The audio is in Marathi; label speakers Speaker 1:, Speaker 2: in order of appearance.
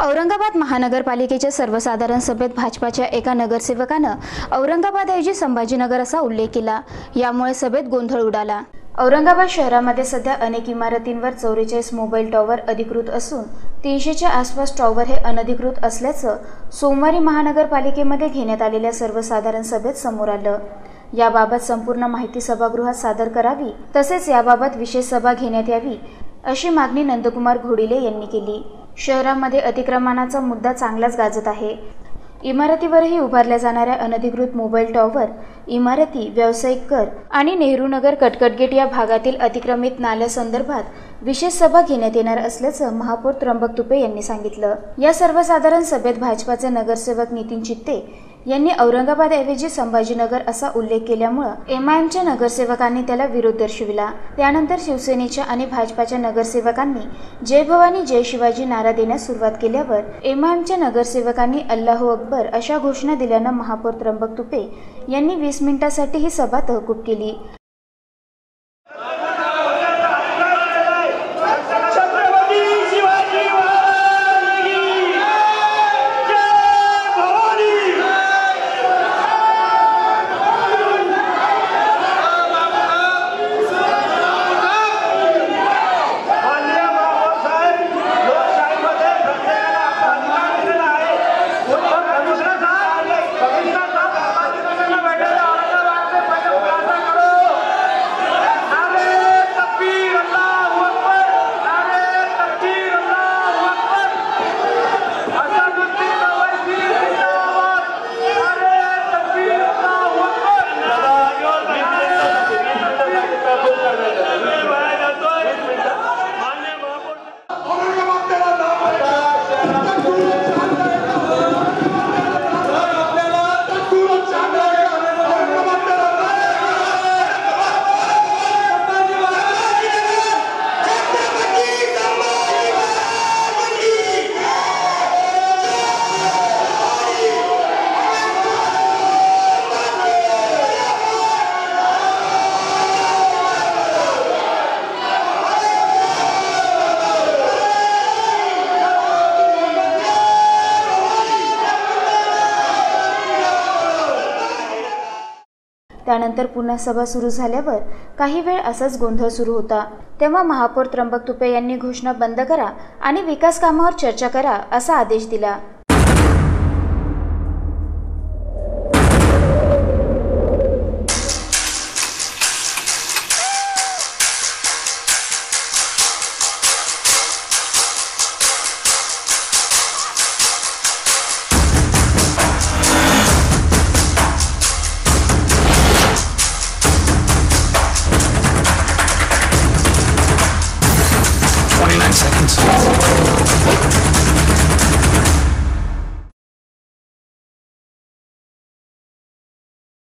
Speaker 1: औरंगाबाद महानगरपालिकेच्या सर्वसाधारण सभेत भाजपाच्या एका नगरसेवकानं औरंगाबादऐवजी संभाजीनगर असा उल्लेख केला. यामुळे सभेत गोंधळ उडाला. औरंगाबाद शहरामध्ये सध्या अनेक इमारतींवर चौवेचाळीस मोबाईल टॉवर अधिकृत असून तीनशेच्या आसपास टॉवर हे अनधिकृत असल्याचं सोमवारी महानगरपालिकेमध्ये घेण्यात आलेल्या सर्वसाधारण सभेत समोर आलं. याबाबत संपूर्ण माहिती सभागृहात सादर करावी तसेच याबाबत विशेष सभा घेण्यात यावी अशी मागणी नंदकुमार घोडिले यांनी केली. शहरामध्ये अतिक्रमणाचा मुद्दा चांगलाच गाजत आहे. इमारतीवरही उभारल्या जाणाऱ्या अनधिकृत मोबाईल टॉवर इमारती व्यावसायिक कर आणि नेहरू नगर कटकटगेट या भागातील अतिक्रमित नाल्यासंदर्भात विशेष सभा घेण्यात येणार असल्याचं महापौर त्र्यंबक तुपे यांनी सांगितलं. या सर्वसाधारण सभेत भाजपाचे नगरसेवक नितीन चित्ते यांनी औरंगाबादऐवजी संभाजीनगर असा उल्लेख केल्यामुळं एम आय एमच्या नगरसेवकांनी त्याला विरोध दर्शविला. त्यानंतर शिवसेनेच्या आणि भाजपाच्या नगरसेवकांनी जय भवानी जय शिवाजी नारा देण्यास सुरुवात केल्यावर एम आय एमच्या नगरसेवकांनी अल्लाहू अकबर अशा घोषणा दिल्यानं महापौर त्र्यंबक तुपे यांनी वीस मिनिटासाठी ही सभा तहकूब केली. त्यानंतर पुन्हा सभा सुरू झाल्यावर काही वेळ असाच गोंधळ सुरू होता. तेव्हा महापौर त्र्यंबक तुपे यांनी घोषणा बंद करा आणि विकास कामावर चर्चा करा असा आदेश दिला. Let's go.